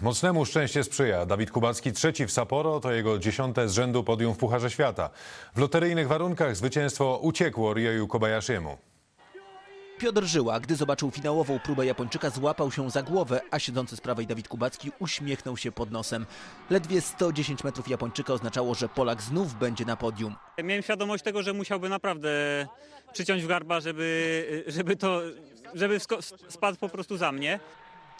Mocnemu szczęście sprzyja. Dawid Kubacki trzeci w Sapporo to jego dziesiąte z rzędu podium w Pucharze Świata. W loteryjnych warunkach zwycięstwo uciekło Ryoyu Kobayashiemu. Piotr Żyła, gdy zobaczył finałową próbę Japończyka, złapał się za głowę, a siedzący z prawej Dawid Kubacki uśmiechnął się pod nosem. Ledwie 110 metrów Japończyka oznaczało, że Polak znów będzie na podium. Miałem świadomość tego, że musiałby naprawdę przyciąć w garba, żeby, żeby to, żeby spadł po prostu za mnie.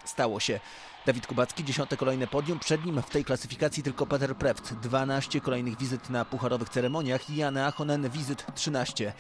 Stało się. Dawid Kubacki, dziesiąte kolejne podium, przed nim w tej klasyfikacji tylko Peter Prept, 12 kolejnych wizyt na pucharowych ceremoniach i Jan Achonen wizyt 13.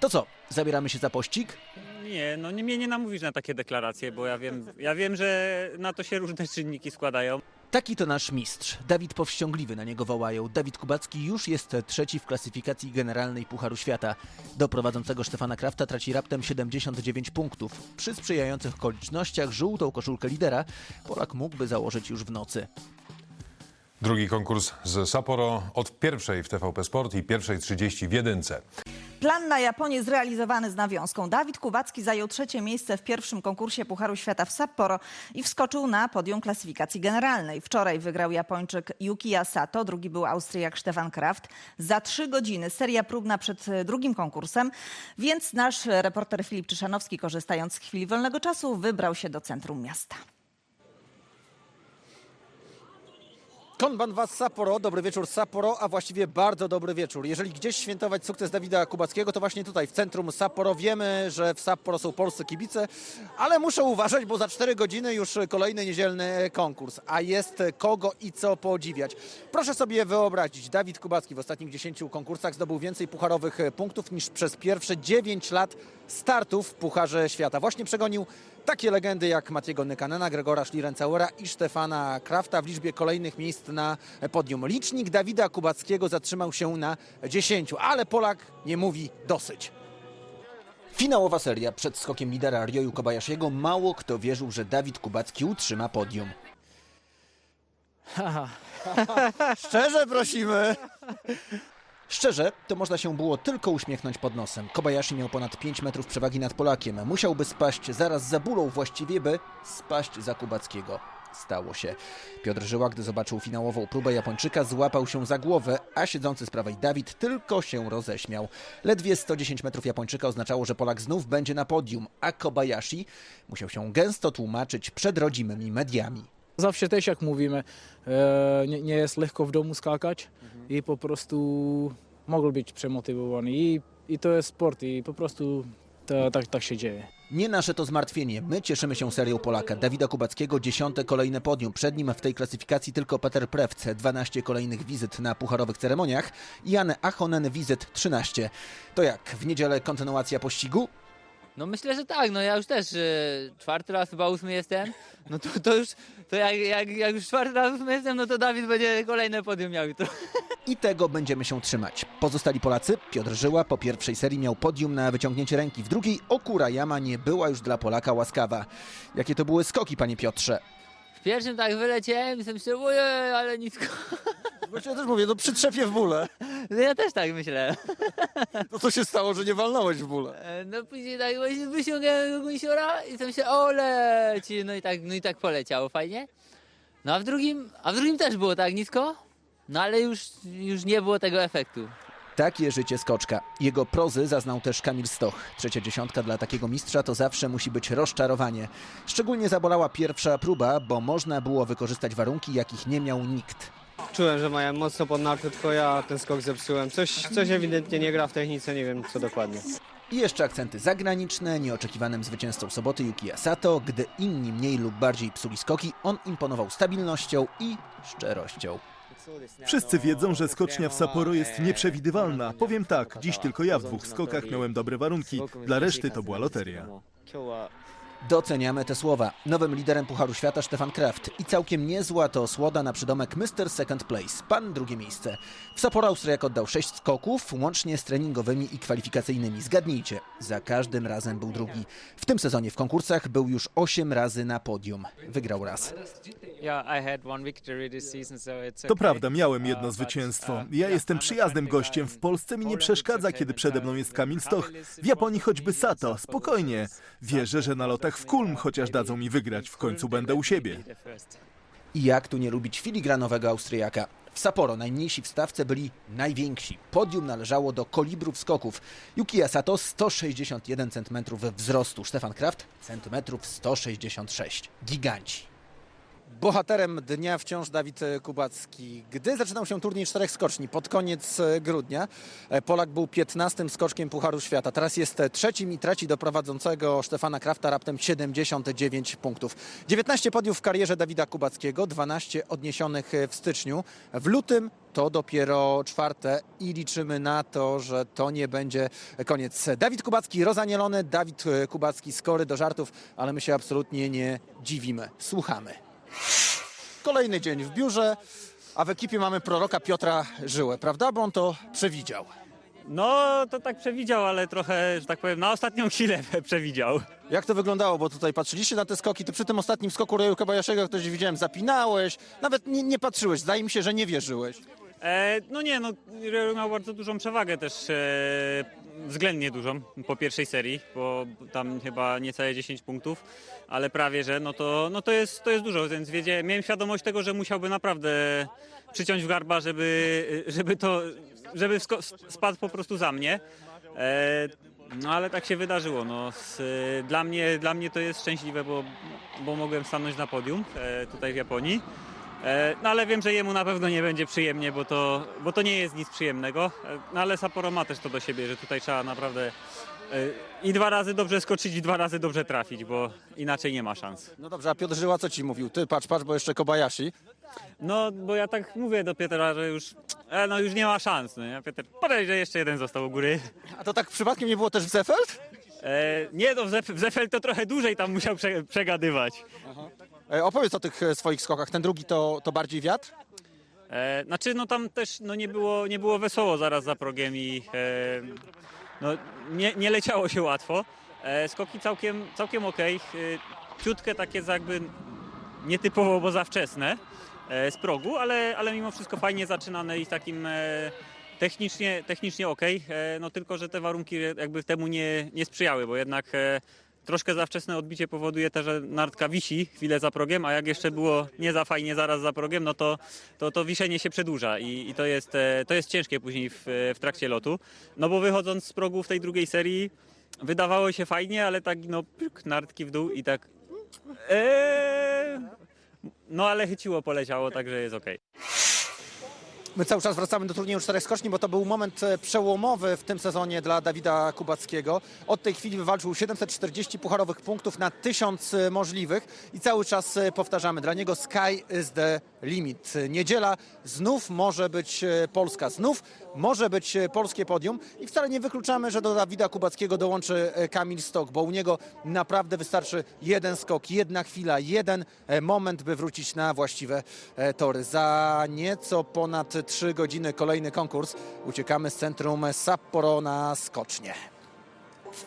To co, zabieramy się za pościg? Nie, no nie, mnie nie namówisz na takie deklaracje, bo ja wiem, ja wiem, że na to się różne czynniki składają. Taki to nasz mistrz. Dawid Powściągliwy na niego wołają. Dawid Kubacki już jest trzeci w klasyfikacji generalnej Pucharu Świata. Do prowadzącego Stefana Krafta traci raptem 79 punktów. Przy sprzyjających okolicznościach żółtą koszulkę lidera Polak mógłby założyć już w nocy. Drugi konkurs z Sapporo od pierwszej w TVP Sport i pierwszej 30 w jedynce. Plan na Japonię zrealizowany z nawiązką. Dawid Kubacki zajął trzecie miejsce w pierwszym konkursie Pucharu Świata w Sapporo i wskoczył na podium klasyfikacji generalnej. Wczoraj wygrał Japończyk Yuki Sato, drugi był Austriak Stefan Kraft. Za trzy godziny seria próbna przed e, drugim konkursem, więc nasz reporter Filip Czyszanowski, korzystając z chwili wolnego czasu, wybrał się do centrum miasta. Konban Was Sapporo, dobry wieczór Sapporo, a właściwie bardzo dobry wieczór. Jeżeli gdzieś świętować sukces Dawida Kubackiego, to właśnie tutaj w centrum Sapporo. Wiemy, że w Sapporo są polscy kibice, ale muszę uważać, bo za 4 godziny już kolejny niedzielny konkurs, a jest kogo i co podziwiać. Proszę sobie wyobrazić, Dawid Kubacki w ostatnich 10 konkursach zdobył więcej pucharowych punktów niż przez pierwsze 9 lat startów w Pucharze Świata. Właśnie przegonił takie legendy jak Matiego Nykanena, Gregora Schlierencauera i Stefana Krafta w liczbie kolejnych miejsc na podium. Licznik Dawida Kubackiego zatrzymał się na 10, ale Polak nie mówi dosyć. Finałowa seria przed skokiem lidera Ryoyu Kobayashiego. Mało kto wierzył, że Dawid Kubacki utrzyma podium. Szczerze prosimy. Szczerze, to można się było tylko uśmiechnąć pod nosem. Kobayashi miał ponad 5 metrów przewagi nad Polakiem. Musiałby spaść zaraz za bólą właściwie, by spaść za Kubackiego. Stało się. Piotr Żyła, gdy zobaczył finałową próbę Japończyka, złapał się za głowę, a siedzący z prawej Dawid tylko się roześmiał. Ledwie 110 metrów Japończyka oznaczało, że Polak znów będzie na podium, a Kobayashi musiał się gęsto tłumaczyć przed rodzimymi mediami. Zawsze też jak mówimy, e, nie, nie jest lekko w domu skakać i po prostu mogą być przemotywowani. I, I to jest sport i po prostu to, tak, tak się dzieje. Nie nasze to zmartwienie. My cieszymy się serią Polaka. Dawida Kubackiego dziesiąte kolejne podium. Przed nim w tej klasyfikacji tylko Peter Prewce. 12 kolejnych wizyt na pucharowych ceremoniach. i Jan Achonen wizyt 13. To jak, w niedzielę kontynuacja pościgu? No myślę, że tak, no ja już też e, czwarty raz chyba ósmy jestem, no to, to już, to jak, jak, jak już czwarty raz ósmy jestem, no to Dawid będzie kolejne podium miał jutro. I tego będziemy się trzymać. Pozostali Polacy, Piotr Żyła po pierwszej serii miał podium na wyciągnięcie ręki. W drugiej Okura Jama nie była już dla Polaka łaskawa. Jakie to były skoki, panie Piotrze? W pierwszym tak wyleciałem i sobie myślę, ojej, ale nisko. Właśnie ja też mówię, no przytrzepię w bóle. No ja też tak myślę. No co się stało, że nie walnąłeś w bóle? E, No później tak właśnie wyciągałem tego gąsiora i sobie myślę, o leci, no i tak, no i tak poleciało fajnie. No a w drugim, a w drugim też było tak nisko, no ale już, już nie było tego efektu. Takie życie skoczka. Jego prozy zaznał też Kamil Stoch. Trzecia dziesiątka dla takiego mistrza to zawsze musi być rozczarowanie. Szczególnie zabolała pierwsza próba, bo można było wykorzystać warunki, jakich nie miał nikt. Czułem, że mają mocno podnarte, tylko ja ten skok zepsułem. Coś, coś ewidentnie nie gra w technice, nie wiem co dokładnie. I jeszcze akcenty zagraniczne. Nieoczekiwanym zwycięzcą soboty Yuki Sato, gdy inni mniej lub bardziej psuli skoki, on imponował stabilnością i szczerością. Wszyscy wiedzą, że skocznia w Sapporo jest nieprzewidywalna. Powiem tak, dziś tylko ja w dwóch skokach miałem dobre warunki. Dla reszty to była loteria. Doceniamy te słowa. Nowym liderem Pucharu Świata Stefan Kraft. I całkiem niezła to słoda na przydomek Mr. Second Place. Pan drugie miejsce. W Sapporo Austriak oddał sześć skoków, łącznie z treningowymi i kwalifikacyjnymi. Zgadnijcie, za każdym razem był drugi. W tym sezonie w konkursach był już osiem razy na podium. Wygrał raz. To prawda, miałem jedno zwycięstwo. Ja jestem przyjaznym gościem. W Polsce mi nie przeszkadza, kiedy przede mną jest Kamil Stoch. W Japonii choćby Sato. Spokojnie. Wierzę, że na lotach w Kulm chociaż dadzą mi wygrać. W końcu będę u siebie. I jak tu nie lubić filigranowego Austriaka? W Sapporo najmniejsi w stawce byli najwięksi. Podium należało do kolibrów skoków. Yuki Asato 161 cm wzrostu, Stefan Kraft centymetrów 166. Giganci. Bohaterem dnia wciąż Dawid Kubacki. Gdy zaczynał się turniej czterech skoczni pod koniec grudnia, e, Polak był 15 skoczkiem Pucharu Świata. Teraz jest trzecim i traci do prowadzącego Stefana Krafta raptem 79 punktów. 19 podiów w karierze Dawida Kubackiego, 12 odniesionych w styczniu. W lutym to dopiero czwarte i liczymy na to, że to nie będzie koniec. Dawid Kubacki rozanielony, Dawid Kubacki skory do żartów, ale my się absolutnie nie dziwimy. Słuchamy. Kolejny dzień w biurze, a w ekipie mamy proroka Piotra Żyłę, prawda? Bo on to przewidział. No to tak przewidział, ale trochę, że tak powiem, na ostatnią chwilę przewidział. Jak to wyglądało? Bo tutaj patrzyliście na te skoki, ty przy tym ostatnim skoku Roju Kobayashiego ktoś widziałem, zapinałeś, nawet nie, nie patrzyłeś, zdaje mi się, że nie wierzyłeś. E, no nie, no Rero miał bardzo dużą przewagę też, e, względnie dużą po pierwszej serii, bo tam chyba niecałe 10 punktów, ale prawie, że no to, no to, jest, to jest dużo, więc wiedzie, miałem świadomość tego, że musiałby naprawdę przyciąć w garba, żeby, żeby to, żeby spadł po prostu za mnie. E, no ale tak się wydarzyło. No, z, dla, mnie, dla mnie to jest szczęśliwe, bo, bo mogłem stanąć na podium e, tutaj w Japonii. E, No ale wiem, że jemu na pewno nie będzie przyjemnie, bo to, bo to nie jest nic przyjemnego. E, No ale Sapporo ma też to do siebie, że tutaj trzeba naprawdę e, i dwa razy dobrze skoczyć, i dwa razy dobrze trafić, bo inaczej nie ma szans. No dobrze, a Piotr Żyła co ci mówił? Ty patrz, patrz, bo jeszcze Kobayashi. No bo ja tak mówię do Piotra, że już, e, no, już nie ma szans. No, ja Piotr, podaj, że jeszcze jeden został u góry. A to tak przypadkiem nie było też w Zefeld? E, nie, no w Zef- w to trochę dłużej tam musiał prze, przegadywać. E, opowiedz o tych e, swoich skokach. Ten drugi to, to bardziej wiatr? E, znaczy, no tam też no, nie, było, nie było wesoło zaraz za progiem i e, no, nie, nie leciało się łatwo. E, skoki całkiem, całkiem okej. E, ciutkę takie jakby nietypowo, bo za wczesne e, z progu, ale, ale mimo wszystko fajnie zaczynane i takim e, technicznie, technicznie okej. E, no tylko, że te warunki jakby temu nie, nie sprzyjały, bo jednak e, troszkę za wczesne odbicie powoduje też, że nartka wisi chwilę za progiem, a jak jeszcze było nie za fajnie zaraz za progiem, no to to, to wiszenie się przedłuża i, i to, jest, e, to jest ciężkie później w, w trakcie lotu. No bo wychodząc z progu w tej drugiej serii wydawało się fajnie, ale tak no pyk, nartki w dół i tak eee, no ale chyciło poleciało, także jest okej. My cały czas wracamy do turnieju czterech skoczni, bo to był moment e, przełomowy w tym sezonie dla Dawida Kubackiego. Od tej chwili wywalczył 740 pucharowych punktów na 1000 e, możliwych i cały czas e, powtarzamy, dla niego sky is the limit. Niedziela znów może być Polska, znów może być polskie podium i wcale nie wykluczamy, że do Dawida Kubackiego dołączy Kamil Stok, bo u niego naprawdę wystarczy jeden skok, jedna chwila, jeden moment, by wrócić na właściwe tory. Za nieco ponad 3 godziny kolejny konkurs. Uciekamy z centrum Sapporo na skocznie.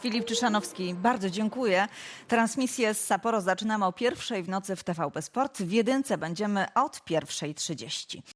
Filip Czyszanowski, bardzo dziękuję. Transmisję z Sapporo zaczynamy o pierwszej w nocy w TVP Sport. W jedynce będziemy od pierwszej 30.